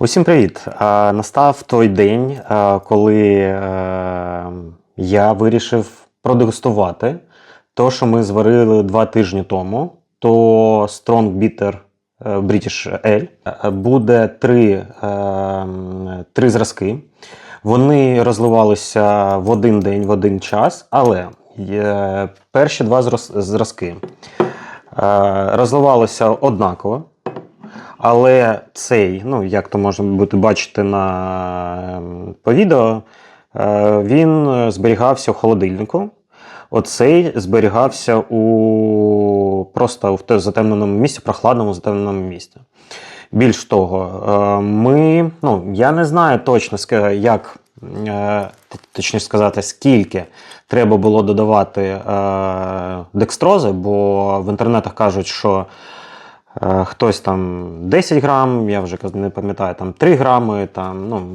Усім привіт! Настав той день, коли е, я вирішив продегустувати те, що ми зварили два тижні тому. То Strong Bitter е, British Ale. Е, Буде три, три зразки. Вони розливалися в один день, в один час, але перші два зразки розливалися однаково. Але цей, ну як то можна бути бачити на, ем, по відео, е, він е, зберігався в холодильнику. Оцей зберігався у просто в затемненому місці, прохладному затемненому місці. Більш того, е, ми, ну, я не знаю точно, як, точніше сказати, скільки треба було додавати декстрози, бо в інтернетах кажуть, що Хтось там 10 грам, я вже не пам'ятаю, там 3 грами, там, ну,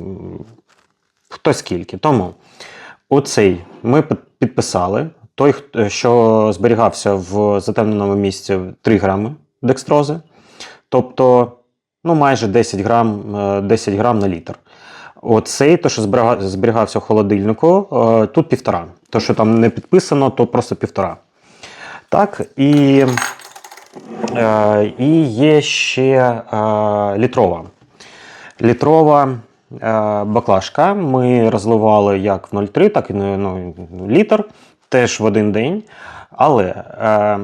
хто скільки. Тому оцей ми підписали. Той, що зберігався в затемненому місці 3 грами декстрози. Тобто, ну, майже 10 грам, е, 10 грам на літр. Оцей, то, що зберігався в холодильнику, е, тут півтора. То, що там не підписано, то просто півтора. Так, і Е, І є ще е, літрова. Літрова е, баклажка. Ми розливали як в 0,3, так і ну, літр, теж в один день. Але е,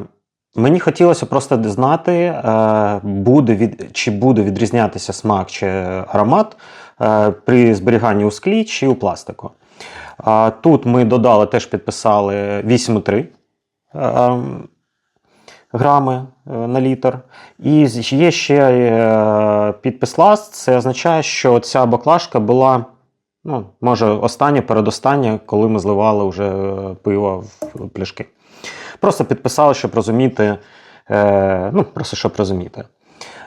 мені хотілося просто знати, е, буде від, чи буде відрізнятися смак чи аромат е, при зберіганні у склі чи у пластику. Тут ми додали, теж підписали 8,3 е, грами е, на літр. І є ще е, підпис ласт. Це означає, що ця баклажка була, ну, може, остання, передостання, коли ми зливали вже е, пиво в пляшки. Просто підписали, щоб розуміти. Ну, просто щоб розуміти.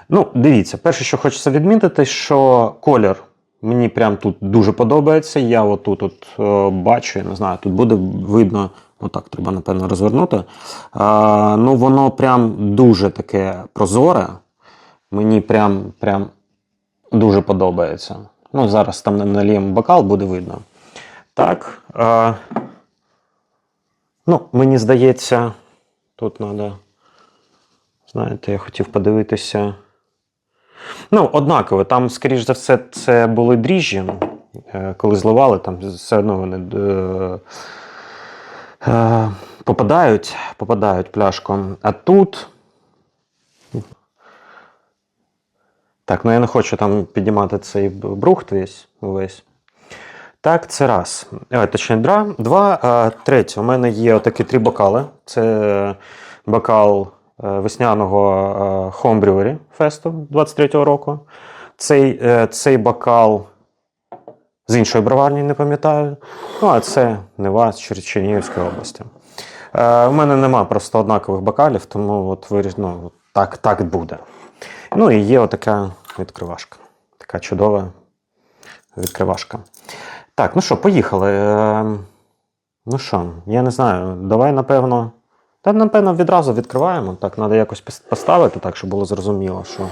Ну, дивіться, перше, що хочеться відмітити, що колір мені прям тут дуже подобається. Я отут от, бачу, я не знаю, тут буде видно, отак треба, напевно, розвернути. А, ну, воно прям дуже таке прозоре. Мені прям, прям дуже подобається. Ну, зараз там наліємо бокал, буде видно. Так. А, ну, мені здається, тут треба. Знаєте, я хотів подивитися. Ну, однаково, там, скоріш за все, це були дріжджі. Е, Коли зливали, там все одно вони е, е, попадають, попадають пляшком. А тут. Так, ну я не хочу там піднімати цей брухт весь. весь. Так, це раз. Е, точніше, два. А, третє, у мене є отакі три бокали. Це бокал е, весняного е, Home Brewery фесту 23-го року. Цей, е, цей бокал з іншої броварні, не пам'ятаю. Ну, а це Нева з Чер- Чернігівської області. Е, у мене нема просто однакових бокалів, тому от виріш... ну, так, так буде. Ну і є отака відкривашка. Така чудова відкривашка. Так, ну що, поїхали. Е, Ну що, я не знаю, давай, напевно. Та, напевно, відразу відкриваємо. Так, треба якось поставити, так, щоб було зрозуміло, що.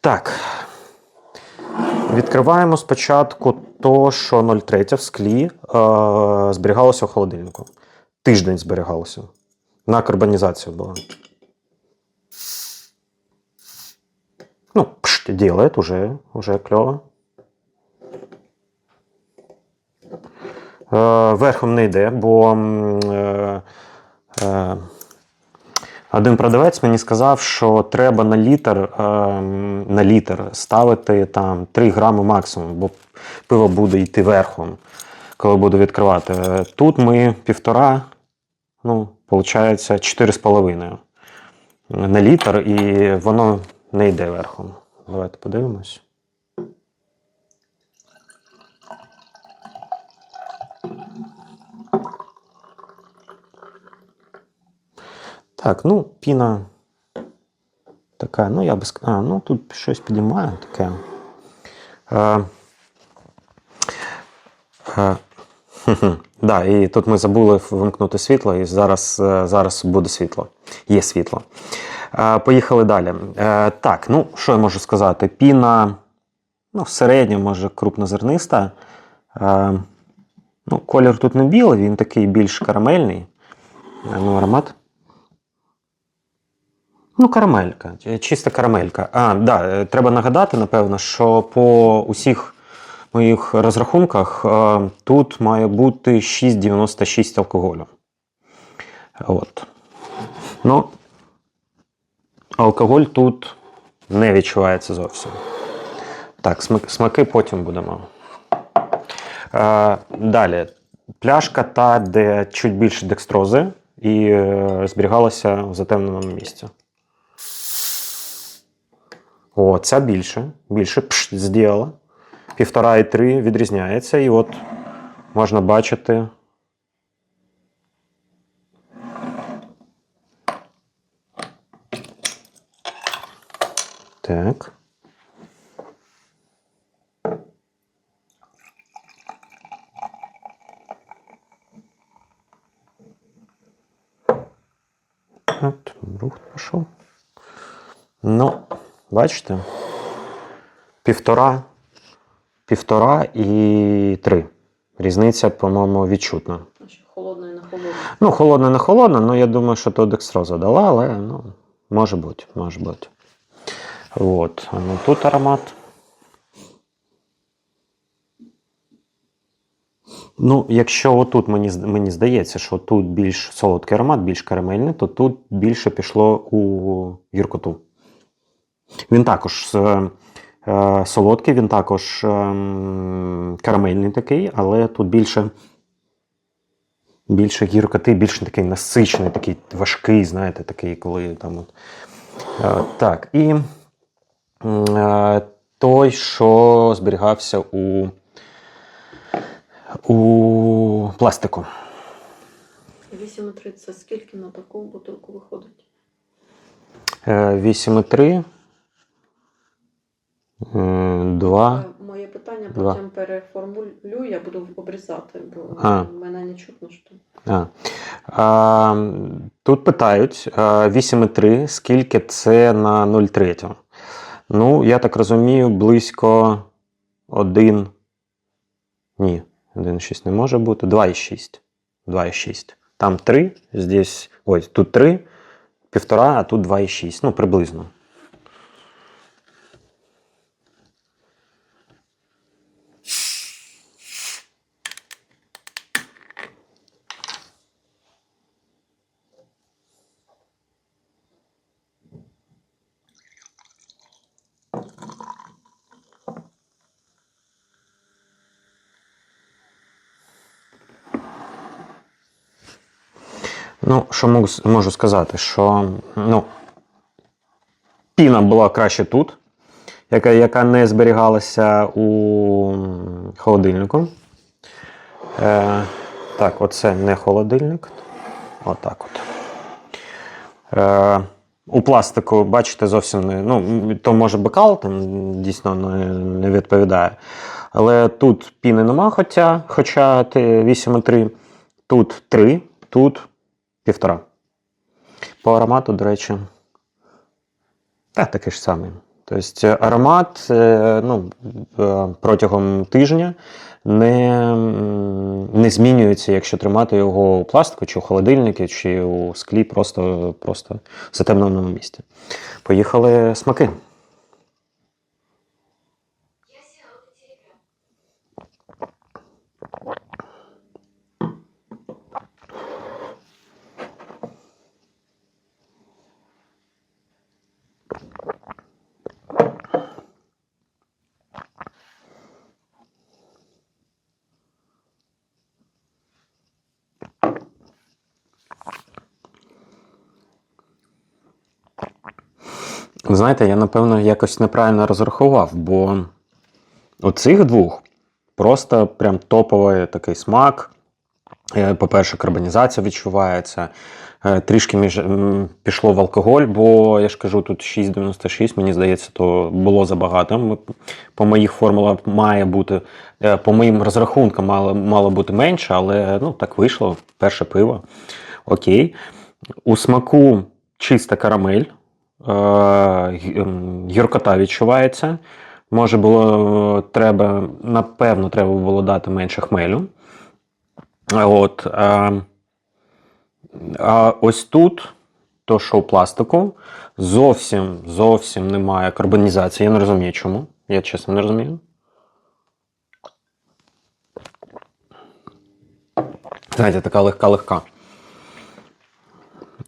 Так. Відкриваємо спочатку то, що 0,3 в склі е, зберігалося в холодильнику. Тиждень зберігалося. На карбонізацію було. Ну, пшт, уже, уже кльово. Е, верхом не йде, бо е, е, один продавець мені сказав, що треба на літр, е, на літр ставити там 3 грами максимум, бо пиво буде йти верхом, коли буду відкривати. Е, Тут ми півтора, ну, виходить, 4,5 на літр, і воно не йде верхом. Давайте подивимось. Так, ну, піна така, ну я би сказав. А, ну тут щось підіймає таке. Е, хе-хе. да, і тут ми забули вимкнути світло, і зараз, е, зараз буде світло. Є світло. Е, поїхали далі. Е, так, ну що я можу сказати? Піна ну, середня, може, крупнозерниста. Е, ну, колір тут не білий, він такий більш карамельний. Ну, аромат. Ну, карамелька, чиста карамелька. А, да, е, треба нагадати, напевно, що по усіх моїх розрахунках е, тут має бути 6,96 алкоголю. От. Ну, алкоголь тут не відчувається зовсім. Так, смак- смаки потім будемо. Е, далі. Пляшка та, де чуть більше декстрози і е, зберігалася в затемненому місці. О, ця більше. Більше пш, зробила. Півтора і три відрізняється. І от можна бачити. Так. От, рух пішов. Ну, бачите? Півтора, півтора і три. Різниця, по-моєму, відчутна. Холодно і на холодно. Ну, холодна, не холодна, ну я думаю, що то декстроза дала, але ну, може бути, може бути. От. а Ну, тут аромат. Ну, якщо отут мені, мені здається, що тут більш солодкий аромат, більш карамельний, то тут більше пішло у гіркоту. Він також е, е, солодкий, він також ем, карамельний такий, але тут більше більше гіркоти, більше такий насичений, такий важкий, знаєте, такий, коли там. От. Е, так, і е, той, що зберігався у, у пластику. 8,3 це скільки на таку бутилку виходить? Е, 8,3. Е, 2. Е, Моє питання Два. потім переформулюю, я буду обрізати, бо А. мене не чутно. Що... А. А, тут питають 8,3, скільки це на 0,3. Ну, я так розумію, близько 1. Ні, 1,6 не може бути. 2,6. 2,6. Там 3, здесь, ой, тут 3, півтора, а тут 2,6. Ну, приблизно. Ну, що можу, сказати, що ну, піна була краще тут, яка, яка не зберігалася у холодильнику. Е, так, оце не холодильник. Отак от. Е, у пластику, бачите, зовсім не. Ну, то може бокал там дійсно не, не відповідає. Але тут піни нема, хоча, хоча те 8,3, тут 3, тут півтора. По аромату, до речі, та, такий ж самий. Тобто аромат е, ну, е, протягом тижня не, не змінюється, якщо тримати його у пластику, чи у холодильнику, чи у склі, просто, просто в затемненому місці. Поїхали смаки. Знаєте, я напевно якось неправильно розрахував, бо у цих двох просто прям топовий такий смак. Е, По-перше, карбонізація відчувається. Е, Трішки між, пішло в алкоголь, бо я ж кажу, тут 6,96, мені здається, то було забагато. По моїх формулах має бути, е, по моїм розрахункам мало, мало бути менше, але ну, так вийшло. Перше пиво. Окей. У смаку чиста карамель. Е, ем, Гіркота відчувається. Може було треба, напевно, треба було дати менше хмелю. От, а, а ось тут, то, що у пластику, зовсім зовсім немає карбонізації. Я не розумію, чому. Я чесно не розумію. Знаєте, така легка-легка.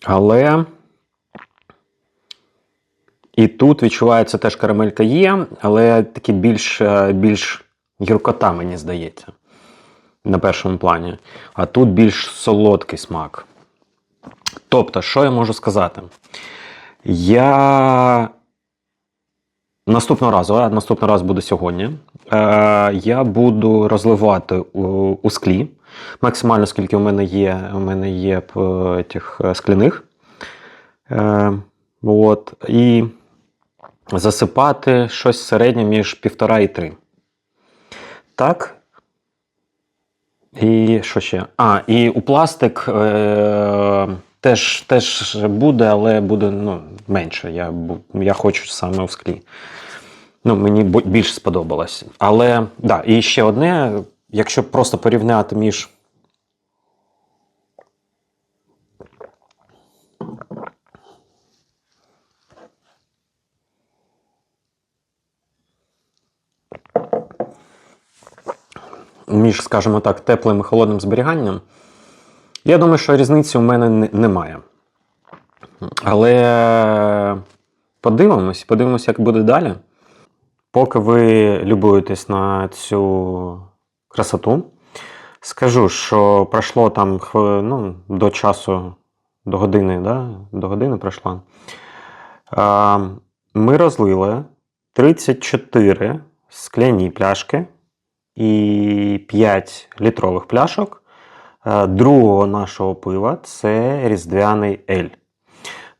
Але. І тут відчувається теж карамелька є, але такі більш, е, більш гіркота, мені здається, на першому плані. А тут більш солодкий смак. Тобто, що я можу сказати? Я наступного разу, а наступний раз буде сьогодні. Е, я буду розливати у, склі. Максимально скільки у мене є, у мене є тих е, скляних. Е, от, і засипати щось середнє між півтора і три. Так. І що ще? А, і у пластик е, теж, теж буде, але буде ну, менше. Я, я хочу саме у склі. Ну, мені більш сподобалось. Але, да, і ще одне, якщо просто порівняти між. Між, скажімо так, теплим і холодним зберіганням, я думаю, що різниці у мене немає. Але подивимось, подивимось, як буде далі. Поки ви любуєтесь на цю красоту, скажу, що пройшло там ну, до часу, до години, да? до години пройшло. Ми розлили 34 скляні пляшки і 5 літрових пляшок е, другого нашого пива це різдвяний ель.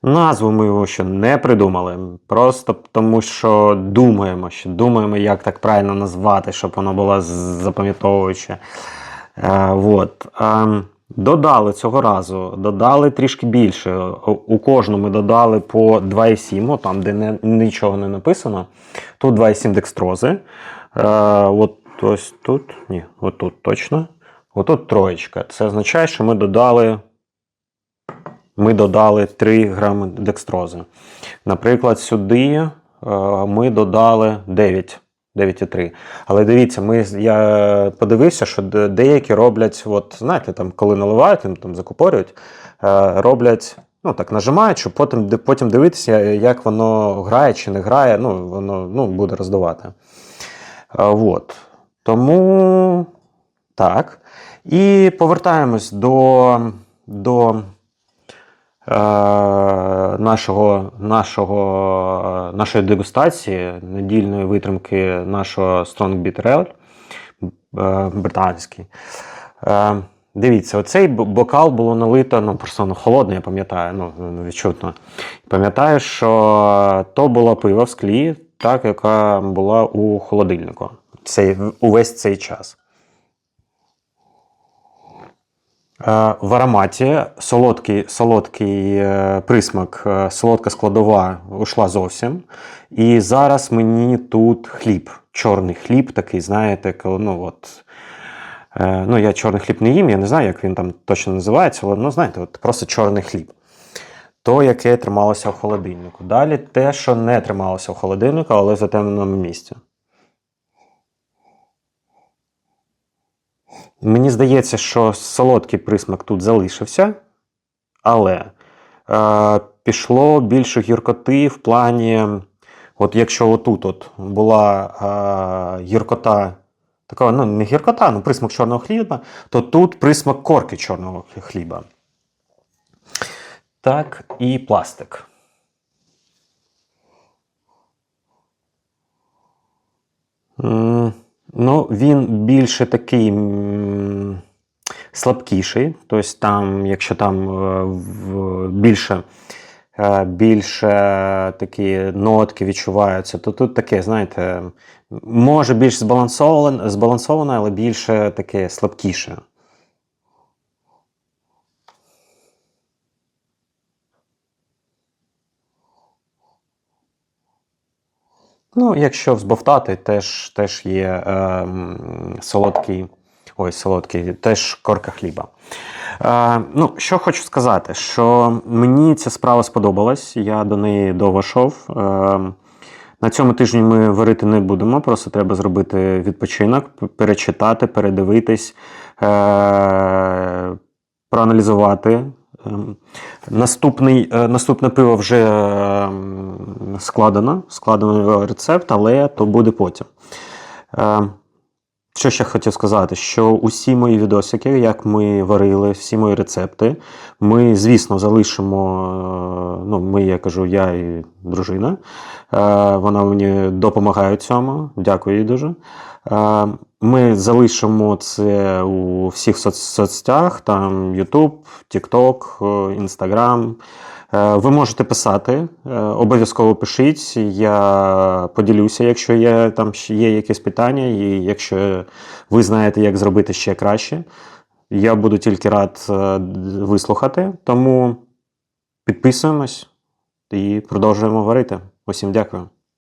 Назву ми його ще не придумали, просто тому що думаємо, що думаємо, як так правильно назвати, щоб воно було запам'ятовуюче. Е, от. Е, Додали цього разу, додали трішки більше. У у кожну ми додали по 2,7, там, де не, нічого не написано. Тут 2,7 декстрози. Е, от ось тут, ні, от тут точно. Отут троєчка. Це означає, що ми додали, ми додали 3 грами декстрози. Наприклад, сюди е, ми додали 9. 9,3. Але дивіться, ми, я подивився, що деякі роблять, от, знаєте, там, коли наливають, там, там закупорюють, е, роблять, ну так, нажимають, щоб потім, потім дивитися, як воно грає чи не грає, ну, воно ну, буде роздавати. Е, от. Тому так. І повертаємось до, до е, нашого, нашого, нашої дегустації, недільної витримки нашого Strong Bitter Ale е, британський. Е, дивіться, оцей бокал було налито, ну просто ну, холодний, я пам'ятаю, ну, ну, відчутно. Пам'ятаю, що то було пиво в склі, так, яка була у холодильнику цей, увесь цей час. Е, В ароматі солодкий, солодкий е, присмак, е, солодка складова ушла зовсім. І зараз мені тут хліб, чорний хліб, такий, знаєте, ну от. Ну, я чорний хліб не їм, я не знаю, як він там точно називається, але ну, знаєте, от просто чорний хліб. То, яке трималося в холодильнику. Далі те, що не трималося в холодильнику, але в затемненому місці. Мені здається, що солодкий присмак тут залишився, але е, пішло більше гіркоти в плані, от якщо отут от була е, гіркота, така, ну не гіркота, ну присмак чорного хліба, то тут присмак корки чорного хліба. Так, і пластик. М, Ну, він більше такий слабкіший. Тобто, там, якщо там е, більше, е, більше такі нотки відчуваються, то тут таке, знаєте, може більш збалансоване, збалансоване, але більше таке слабкіше. Ну, якщо взбовтати, теж, теж є е, солодкий, ой, солодкий, теж корка хліба. Е, ну, що хочу сказати, що мені ця справа сподобалась, я до неї довго йшов. Е, на цьому тижні ми варити не будемо, просто треба зробити відпочинок, перечитати, передивитись, е, проаналізувати. Ем, Наступний, е, наступне пиво вже складено, складено рецепт, але то буде потім. Е, Що ще хотів сказати, що усі мої відосики, як ми варили, всі мої рецепти, ми, звісно, залишимо. е, Ну, ми, я кажу, я і дружина. Е, Вона мені допомагає цьому. Дякую їй дуже. Е, Ми залишимо це у всіх соц- соцсетях, там YouTube, TikTok, е, Instagram. Е, Ви можете писати, обов'язково пишіть. Я поділюся, якщо є там є якісь питання, і якщо ви знаєте, як зробити ще краще. Я буду тільки рад вислухати. Тому підписуємось і продовжуємо варити. Усім дякую.